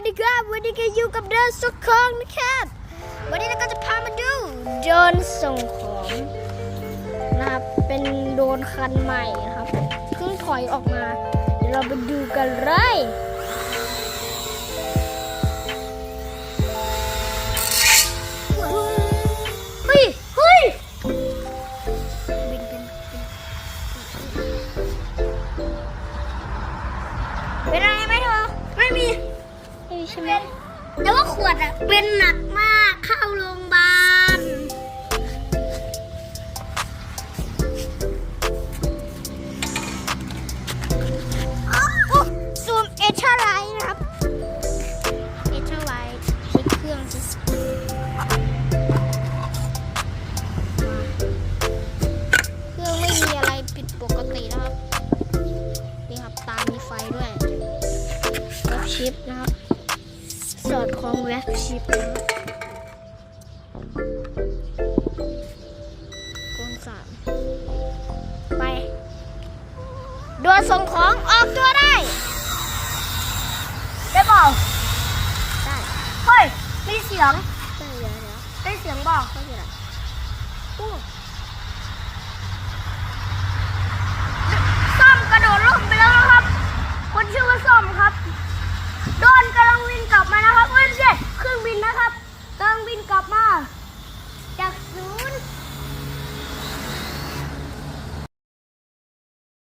วัสดีครับวันนี้ก็อยู่กับเดินส่งของนะครับวันนี้เราก็จะพามาดูโดนส่งของนะครับเป็นโดรนคันใหม่นะครับเพิ่งถอยออกมาเดี๋ยวเราไปดูกันเลยเฮ้ยเฮ้ยเป็นเป็นอะไรไหมเธอไม่มี ไม่มีใช่ไหมแต่ว่าขวดอะเป็นหนักมากเข้าโรงพยาบาลซูมเอชไลท์นะครับ เอชไลท์เช็คเครื่องสิเครื่องไม่มีอะไรผิดปกตินะครับ นี่ครับตามีไฟด้วยเว็บชิปนะครับ สอดคล้องเว็บชิปนะครับกนสามไปดวส่งของออกตัวได้ ได้เปล่าได้เฮ้ย มีเสียง ได้เดี๋ยวเดี๋ยวได้เสียงบอกเข้าใจละโอ้ส้มกระโดดล่มไปแล้วนะครับ คนชื่อว่าส้มครับ โดนกำลังวินกลับมานะครับเอ้ยไม่ใช่เครื่องบินนะครับกำลังบินกลับมา